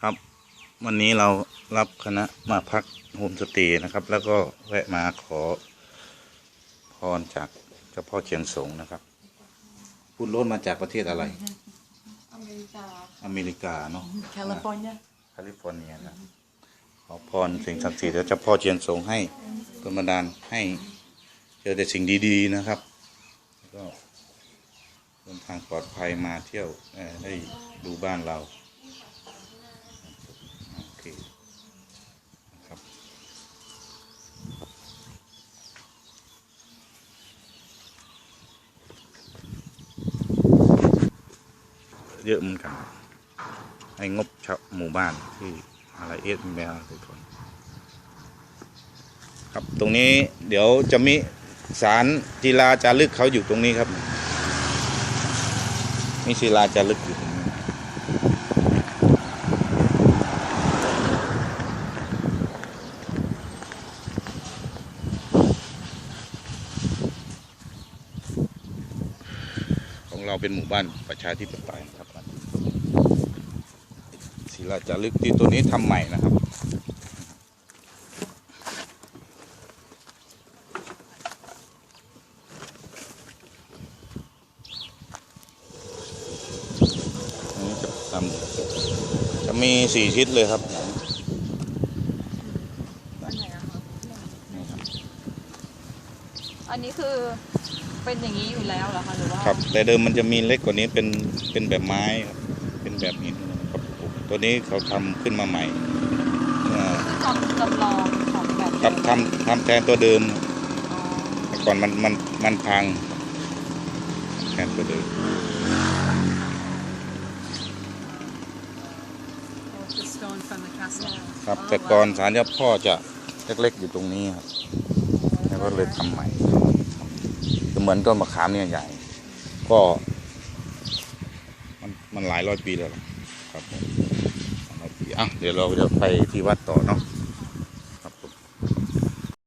ครับ วันนี้เรารับคณะมาพักโฮมสเตย์นะครับ แล้วก็แวะมาขอพรจากเจ้าพ่อเชียงสงนะครับพูดล้นมาจากประเทศอะไร อเมริกา อเมริกาเนาะแคลิฟอร์เนียแคลิฟอร์เนียนะขอพรสิ่งศักดิ์สิทธิ์แล้วเจ้าพ่อเชียงสงให้ดลบันดาลให้เจอแต่สิ่งดีๆนะครับแล้วก็เดินทางปลอดภัยมาเที่ยวเอ่อได้ดูบ้านเราโอเคนะครับ เยอะเหมือนกันให้งบชาวหมู่บ้านที่อะไรเอสแมวทุกคนครับตรงนี้เดี๋ยวจะมีสารจีลาจารึกเขาอยู่ตรงนี้ครับ มีศิลาจารึกอยู่ตรงนี้ ของเราเป็นหมู่บ้านประชาธิปไตยครับศิลาจารึกที่ตัวนี้ทำใหม่นะครับอันนี้จะทำจะมีสี่ทิศเลยครับบ้านไหนอะคะนี่ครับอันนี้คือ เป็นอย่างนี้อยู่แล้วเหรอคะหรือว่าครับ แต่เดิมมันจะมีเล็กกว่านี้เป็นเป็นแบบไม้ครับเป็นแบบหินครับตัวนี้เขาทำขึ้นมาใหม่เอ่อทำจำลองของแบบครับทำทำแทนตัวเดิมอ๋อแต่ก่อนมันมันมันพังแทนตัวเดิม the stone from the castle. ครับแต่ก่อนศาลเจ้าพ่อจะเล็กๆอยู่ตรงนี้ครับแล้วก็เลยทำใหม่คือ เหมือนต้นมะขามเนี่ยใหญ่ ก็มันมันหลายร้อยปีแล้วครับผมหลายร้อยปีอะเดี๋ยวเราจะไปที่วัดต่อเนาะ